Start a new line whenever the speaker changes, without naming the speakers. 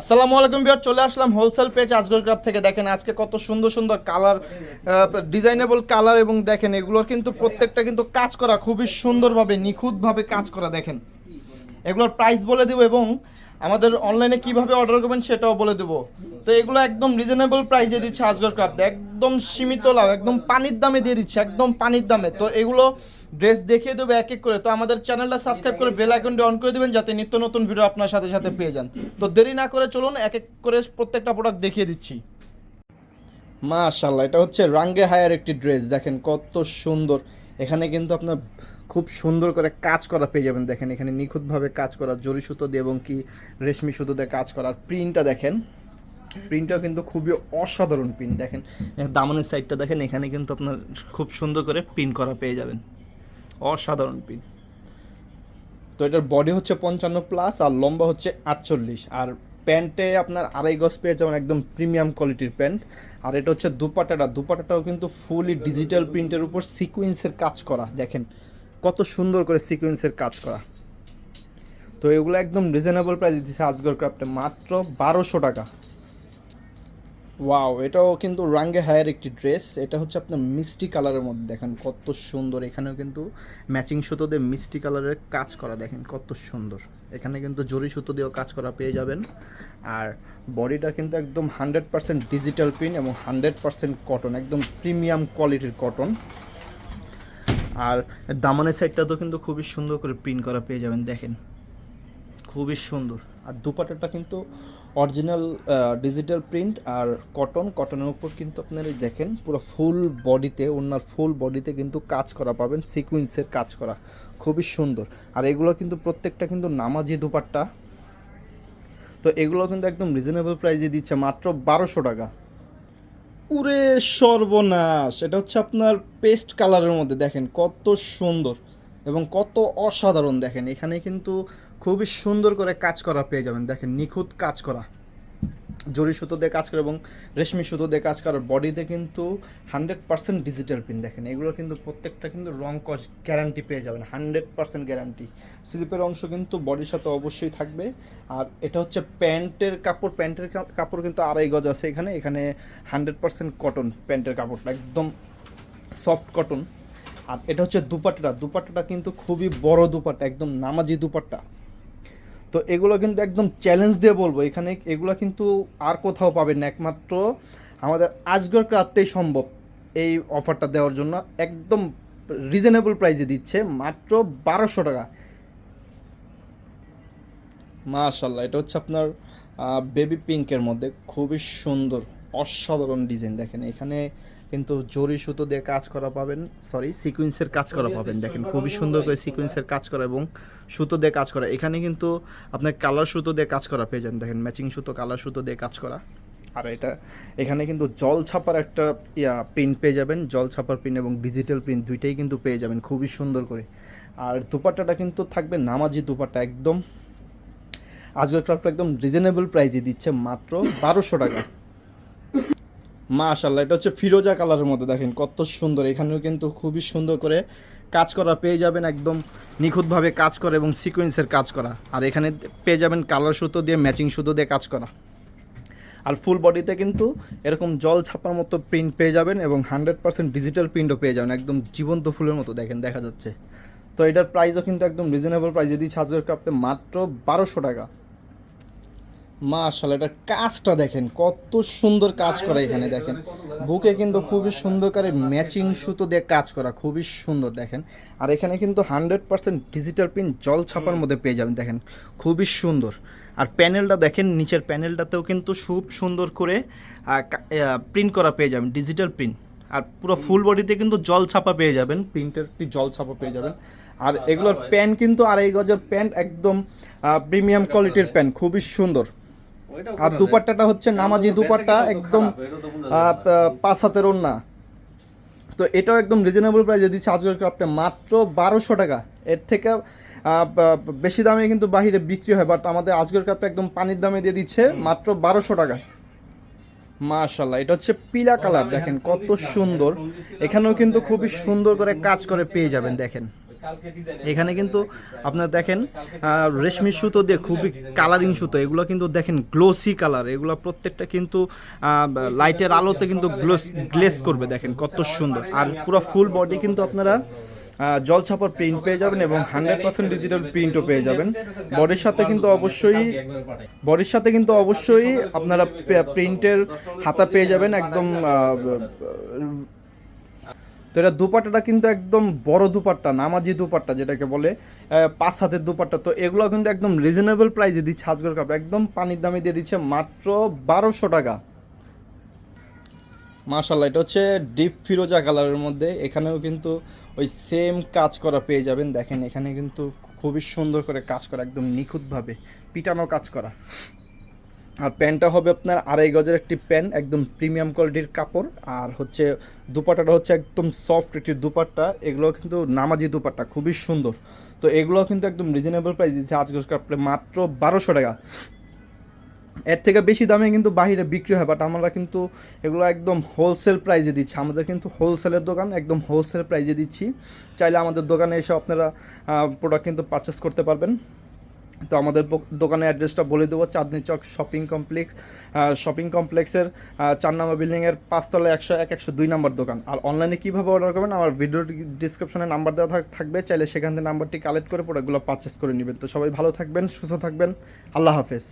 আসসালামু আলাইকুম বিয়ার চলে আসলাম হোলসেল পেজ আজগর ক্রাফট থেকে। দেখেন আজকে কত সুন্দর সুন্দর কালার ডিজাইনেবল কালার এবং দেখেন এগুলোর কিন্তু প্রত্যেকটা কিন্তু কাজ করা খুবই সুন্দরভাবে, নিখুঁতভাবে কাজ করা দেখেন। এগুলোর প্রাইস বলে দেব এবং আমাদের অনলাইনে কীভাবে অর্ডার করবেন সেটাও বলে দেবো। তো এগুলো একদম রিজনেবল প্রাইসে দিচ্ছে আজগর ক্রাফট একদম সীমিত লাভ, একদম পানির দামে দিয়ে দিচ্ছে, একদম পানির দামে। তো এগুলো ড্রেস দেখিয়ে দেবো এক এক করে। তো আমাদের চ্যানেলটা সাবস্ক্রাইব করে বেল আইকনটি অন করে দেবেন যাতে নিত্য নতুন ভিডিও আপনার সাথে সাথে পেয়ে যান। তো দেরি না করে চলুন, এক এক করে প্রত্যেকটা প্রোডাক্ট দেখিয়ে দিচ্ছি। মাশাল্লাহ এটা হচ্ছে রাঙ্গে হায়ার একটি ড্রেস দেখেন কত সুন্দর। এখানে কিন্তু আপনার খুব সুন্দর করে কাজ করা পেয়ে যাবেন। দেখেন, এখানে নিখুঁতভাবে কাজ করা জরি সুতো দিয়ে এবং কি রেশমি সুতো দিয়ে কাজ করার প্রিন্টটা দেখেন। প্রিন্টটাও কিন্তু খুবই অসাধারণ প্রিন্ট। দেখেন দামানের সাইডটা দেখেন, এখানে কিন্তু আপনার খুব সুন্দর করে প্রিন্ট করা পেয়ে যাবেন। অসাধারণ প্রিন্ট। তো এটার বডি হচ্ছে পঞ্চান্ন প্লাস, আর লম্বা হচ্ছে আটচল্লিশ। আর প্যান্টে আপনার আড়াই গজ পেয়ে যাবেন একদম প্রিমিয়াম কোয়ালিটির প্যান্ট। আর এটা হচ্ছে দুপাটাটা। দুপাটাটাও কিন্তু ফুলি ডিজিটাল প্রিন্টের উপর সিকুয়েন্সের কাজ করা। দেখেন কত সুন্দর করে সিকুয়েন্সের কাজ করা। তো এগুলো একদম রিজনেবল প্রাইস দিচ্ছে আজগর ক্রাফটে মাত্র বারোশো টাকা। ওয়াও এটাও কিন্তু রাঙ্গে হায়ার একটি ড্রেস এটা হচ্ছে আপনার মিষ্টি কালারের মধ্যে দেখেন কত সুন্দর। এখানেও কিন্তু ম্যাচিং সুতো দিয়ে মিষ্টি কালারের কাজ করা, দেখেন কত সুন্দর। এখানে কিন্তু জরি সুতো দিয়েও কাজ করা পেয়ে যাবেন। আর বডিটা কিন্তু একদম হান্ড্রেড পার্সেন্ট ডিজিটাল প্রিন্ট এবং হান্ড্রেড পার্সেন্ট কটন একদম প্রিমিয়াম কোয়ালিটির কটন আর দামানের সাইডটা তো কিন্তু খুবই সুন্দর করে প্রিন্ট করা পেয়ে যাবেন, দেখেন। খুবই সুন্দর। আর দুপাটাটা কিন্তু অরিজিনাল ডিজিটাল প্রিন্ট আর কটন কটনের উপর কিন্তু আপনারা দেখেন, পুরো ফুল বডিতে ওনার ফুল বডিতে কিন্তু কাজ করা পাবেন সিকুয়েন্সের কাজ করা। খুবই সুন্দর। আর এগুলো কিন্তু প্রত্যেকটা কিন্তু নামাজি দুপাট্টা। তো এগুলো কিন্তু একদম রিজনেবল প্রাইসে দিচ্ছে মাত্র বারোশো টাকা। উরে সর্বনাশ। এটা হচ্ছে আপনার পেস্ট কালারের মধ্যে, দেখেন কত সুন্দর এবং কত অসাধারণ, দেখেন। এখানে কিন্তু খুবই সুন্দর করে কাজ করা পেয়ে যাবেন, দেখেন নিখুঁত কাজ করা। জরি সুতো দিয়ে কাজ করে এবং রেশমি সুতো দিয়ে কাজ করার বডিতে কিন্তু হান্ড্রেড পার্সেন্ট ডিজিটাল প্রিন্ট দেখেন। এগুলো কিন্তু প্রত্যেকটা কিন্তু রং কস গ্যারান্টি পেয়ে যাবেন হান্ড্রেড পার্সেন্ট গ্যারান্টি স্লিপের অংশ কিন্তু বডির সাথে অবশ্যই থাকবে। আর এটা হচ্ছে প্যান্টের কাপড় প্যান্টের কাপড় কিন্তু আড়াই গজ আছে এখানে। এখানে হান্ড্রেড পার্সেন্ট কটন প্যান্টের কাপড়টা, একদম সফট কটন আর এটা হচ্ছে দুপাট্টাটা দুপাট্টাটা কিন্তু খুবই বড় দুপাট্টা, একদম নামাজি দুপাট্টা। তো এগুলো কিন্তু একদম চ্যালেঞ্জ দিয়ে বলব। এখানে এগুলো কিন্তু আর কোথাও পাবেন না। একমাত্র আমাদের আজগর ক্রাফটেই সম্ভব এই অফারটা দেওয়ার জন্য। একদম রিজনেবল প্রাইসে দিচ্ছে, মাত্র বারোশো টাকা। মাশাল্লাহ এটা হচ্ছে আপনার বেবি পিঙ্কের মধ্যে। খুবই সুন্দর। অসাধারণ ডিজাইন। দেখেন এখানে কিন্তু জরি সুতো দিয়ে কাজ করা পাবেন সরি সিকুয়েন্সের কাজ করা পাবেন। দেখেন খুবই সুন্দর করে সিকুয়েন্সের কাজ করা এবং সুতো দিয়ে কাজ করা। এখানে কিন্তু আপনার কালার সুতো দিয়ে কাজ করা পেয়ে যান দেখেন ম্যাচিং সুতো কালার সুতো দিয়ে কাজ করা। আর এটা এখানে কিন্তু জল ছাপার একটা ইয়া প্রিন্ট পেয়ে যাবেন। জল ছাপার প্রিন্ট এবং ডিজিটাল প্রিন্ট দুইটাই কিন্তু পেয়ে যাবেন খুবই সুন্দর করে। আর দুপাট্টাটা কিন্তু থাকবে নামাজি দুপাট্টা একদম। আজকের ক্রাফট একদম রিজনেবল প্রাইসে দিচ্ছে মাত্র বারোশো টাকা। মাশাল্লাহ এটা হচ্ছে ফিরোজা কালারের মধ্যে দেখেন কত সুন্দর। এখানেও কিন্তু খুবই সুন্দর করে কাজ করা, পেয়ে যাবেন একদম নিখুঁতভাবে কাজ করা এবং সিকোয়েন্সের কাজ করা। আর এখানে পেয়ে যাবেন কালার সুতো দিয়ে ম্যাচিং সুতো দিয়ে কাজ করা। আর ফুল বডিতে কিন্তু এরকম জল ছাপার মতো প্রিন্ট পেয়ে যাবেন এবং হান্ড্রেড পার্সেন্ট ডিজিটাল প্রিন্টও পেয়ে যাবেন, একদম জীবন্ত ফুলের মতো দেখেন, দেখা যাচ্ছে। তো এটার প্রাইসও কিন্তু একদম রিজনেবল প্রাইসে দিচ্ছে হাজার ক্রাফটে মাত্র বারোশো টাকা। মাশাল এটার কাজটা দেখেন কত সুন্দর কাজ করা এখানে দেখেন। বুকে কিন্তু খুবই সুন্দর করে ম্যাচিং সুতো দিয়ে কাজ করা খুবই সুন্দর দেখেন। আর এখানে কিন্তু হান্ড্রেড পার্সেন্ট ডিজিটাল প্রিন্ট জল ছাপার মধ্যে পেয়ে যাবেন দেখেন খুবই সুন্দর। আর প্যানেলটা দেখেন নিচের প্যানেলটাতেও কিন্তু খুব সুন্দর করে প্রিন্ট করা পেয়ে যাবেন ডিজিটাল প্রিন্ট আর পুরো ফুল বডিতে কিন্তু জল ছাপা পেয়ে যাবেন প্রিন্টের একটি জল ছাপা পেয়ে যাবেন। আর এগুলোর প্যান্ট কিন্তু আড়াই গজের প্যান্ট একদম প্রিমিয়াম কোয়ালিটির প্যান্ট খুবই সুন্দর। আর দুপাট্টাটা হচ্ছে নামাজি দুপাট্টা একদম পাঁচ হাতের ওন্না তো এটাও একদম রিজনেবল প্রাইসে দিচ্ছে আজকের ক্রাফটে মাত্র বারোশো টাকা। এর থেকে বেশি দামে কিন্তু বাহিরে বিক্রি হয় বাট আমাদের আজকের ক্রাফটে একদম পানির দামে দিয়ে দিচ্ছে মাত্র বারোশো টাকা। মাশাল্লাহ এটা হচ্ছে পিলা কালার দেখেন কত সুন্দর। এখানেও কিন্তু খুবই সুন্দর করে কাজ করে পেয়ে যাবেন দেখেন। এখানে কিন্তু আপনারা দেখেন রেশমি সুতো দিয়ে খুবই কালারিং সুতো এগুলো কিন্তু দেখেন গ্লোসি কালার এগুলো প্রত্যেকটা কিন্তু লাইটের আলোতে কিন্তু গ্লোস গ্লেস করবে দেখেন কত সুন্দর। আর পুরো ফুল বডি কিন্তু আপনারা জল ছাপার প্রিন্ট পেয়ে যাবেন এবং হান্ড্রেড পার্সেন্ট ডিজিটাল প্রিন্টও পেয়ে যাবেন। বডির সাথে কিন্তু অবশ্যই বডির সাথে কিন্তু অবশ্যই আপনারা প্রিন্টের হাতা পেয়ে যাবেন একদম তো এটা দুপাট্টাটা কিন্তু একদম বড় দুপাট্টা, নামাজি দুপাট্টা যেটাকে বলে পাঁচ হাতের দুপাট্টা। তো এগুলো কিন্তু একদম রিজনেবল প্রাইসে দিচ্ছে আজকের কাপড়। একদম পানির দামে দিয়ে দিচ্ছে মাত্র বারোশো টাকা। মার্শাল্লাহ এটা হচ্ছে ডিপ ফিরোজা কালারের মধ্যে। এখানেও কিন্তু ওই সেম কাজ করা পেয়ে যাবেন। দেখেন, এখানে কিন্তু খুবই সুন্দর করে কাজ করা, একদম নিখুঁতভাবে পিটানো কাজ করা। আর প্যান্টটা হবে আপনার আড়াই গজের একটি প্যান্ট, একদম প্রিমিয়াম কোয়ালিটির কাপড়। আর হচ্ছে দুপাট্টাটা হচ্ছে একদম সফট একটি দুপাট্টা। এগুলো কিন্তু নামাজি দুপাট্টা, খুবই সুন্দর। তো এগুলো কিন্তু একদম রিজনেবল প্রাইস দিচ্ছে। আজকের কাপড়ে মাত্র বারোশো টাকা। এর থেকে বেশি দামে কিন্তু বাইরে বিক্রি হয় বাট আমরা কিন্তু এগুলো একদম হোলসেল প্রাইজে দিচ্ছি। আমাদের কিন্তু হোলসেলের দোকান, একদম হোলসেল প্রাইজে দিচ্ছি। চাইলে আমাদের দোকানে এসে আপনারা প্রোডাক্ট কিন্তু পারচেস করতে পারবেন। তো আমাদের দোকানের অ্যাড্রেসটা বলে দেবো, Chandni Chowk shopping complex. Shopping কমপ্লেক্সের চার নম্বর বিল্ডিংয়ের পাঁচতলা একশো এক, একশো দুই নম্বর দোকান। আর অনলাইনে কীভাবে অর্ডার করবেন? আমার ভিডিও ডিসক্রিপশনে নাম্বার দেওয়া থাকবে, চাইলে সেখান থেকে নাম্বারটি কালেক্ট করে প্রোডাক্টগুলো পারচেস করে নেবেন। তো সবাই ভালো থাকবেন, সুস্থ থাকবেন। আল্লাহ হাফেজ।